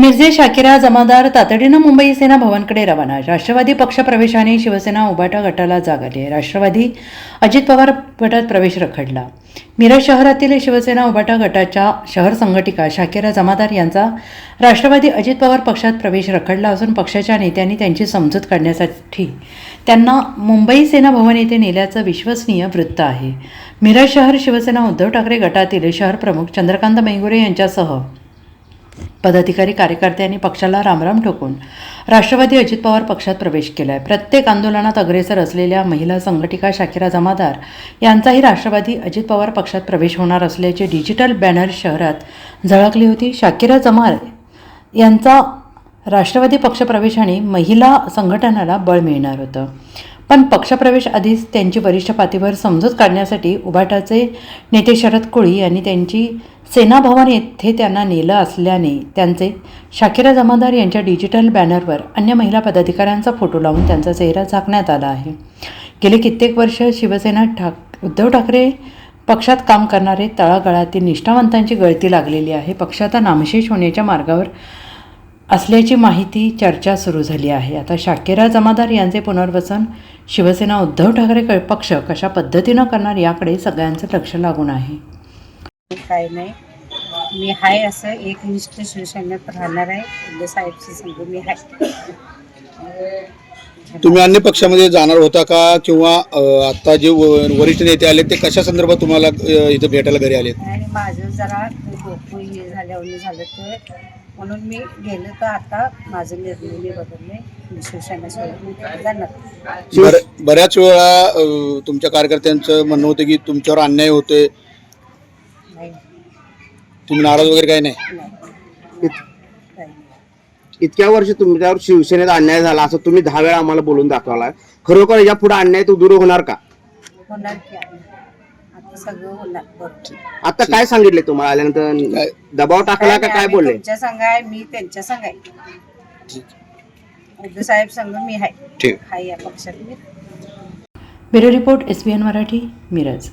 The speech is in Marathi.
मिर्झे शाकिरा जमादार तातडीनं मुंबई सेना भवनकडे रवाना. राष्ट्रवादी पक्षप्रवेशाने शिवसेना उबाटा गटाला जाग आली. राष्ट्रवादी अजित पवार गटात प्रवेश रखडला. मिरज शहरातील शिवसेना उबाटा गटाच्या शहर संघटिका शाकिरा जमादार यांचा राष्ट्रवादी अजित पवार पक्षात प्रवेश रखडला असून पक्षाच्या नेत्यांनी त्यांची समजूत काढण्यासाठी त्यांना मुंबई सेना भवन येथे नेल्याचं विश्वसनीय वृत्त आहे. मिरज शहर शिवसेना उद्धव ठाकरे गटातील शहर प्रमुख चंद्रकांत मेंगुरे यांच्यासह पदाधिकारी कार्यकर्त्यांनी पक्षाला रामराम ठोकून. राष्ट्रवादी अजित पवार पक्षात प्रवेश केला आहे प्रत्येक आंदोलनात अग्रेसर असलेल्या महिला संघटिका शाकिरा जमादार यांचाही राष्ट्रवादी अजित पवार पक्षात प्रवेश होणार असल्याचे डिजिटल बॅनर शहरात झळकली होती. शाकिरा जमार यांचा राष्ट्रवादी पक्षप्रवेशाने महिला संघटनाला बळ मिळणार होतं. पण पक्षप्रवेश आधीच त्यांची वरिष्ठ पातळीवर समजूत काढण्यासाठी उभाटाचे नेते शरद कोळी यांनी त्यांची सेनाभवन येथे त्यांना नेलं असल्याने त्यांचे शाकिरा जमादार यांच्या डिजिटल बॅनरवर अन्य महिला पदाधिकाऱ्यांचा फोटो लावून त्यांचा चेहरा झाकण्यात आला आहे. गेले कित्येक वर्ष शिवसेना ठाक उद्धव ठाकरे पक्षात काम करणारे तळागाळातील निष्ठावंतांची गळती लागलेली आहे. पक्ष आता नामशेष होण्याच्या मार्गावर असल्याची माहिती चर्चा सुरू झाली आहे. आता शाकिरा जमादार यांचे पुनर्वसन शिवसेना उद्धव ठाकरे क- पक्ष कशा पद्धतीनं करणार याकडे सगळ्यांचं लक्ष लागून आहे. काय नाही. मी हाय असं एक निष्ठ शिवसेनेत राहणार आहे. साहेबशी सांगू मी हाय. तुम्ही अन्य पक्षामध्ये जाणार होता का? किंवा आता जे वरिष्ठ नेते आले ते कशा संदर्भात तुम्हाला इथं भेटायला घरी आले आणि माझं जरा डोकं हे झाल्यावर झालं तर म्हणून मी गेलं तर आता माझं निर्णय मी बदलले. शिवसेनेसोबत जाणार. बऱ्याच वेळा तुमच्या कार्यकर्त्यांचं म्हणणं होतं की तुमच्यावर अन्याय होतोय. नाही तुम्ही नाराज वगैरे काही नाही. इतक्या वर्ष तुमच्यावर शिवसेनेत अन्याय झाला असं तुम्ही दहा वेळा आम्हाला बोलून दाखवलाय. खरोखर याच्यापुढे अन्याय तो दूर होणार का? होणार की आहे. आता सगळं होणार बरोबर आता काय सांगितले तुम्हाला? आल्यानंतर? दबाव टाकला का काय आम्ही बोलले? तुमच्या संघ आहे मी त्यांच्या संघ आहे. उद्धव साहेब संघ मी हाय ठीक. हाय या पक्षात मी bureau report S B N Marathi Miraj.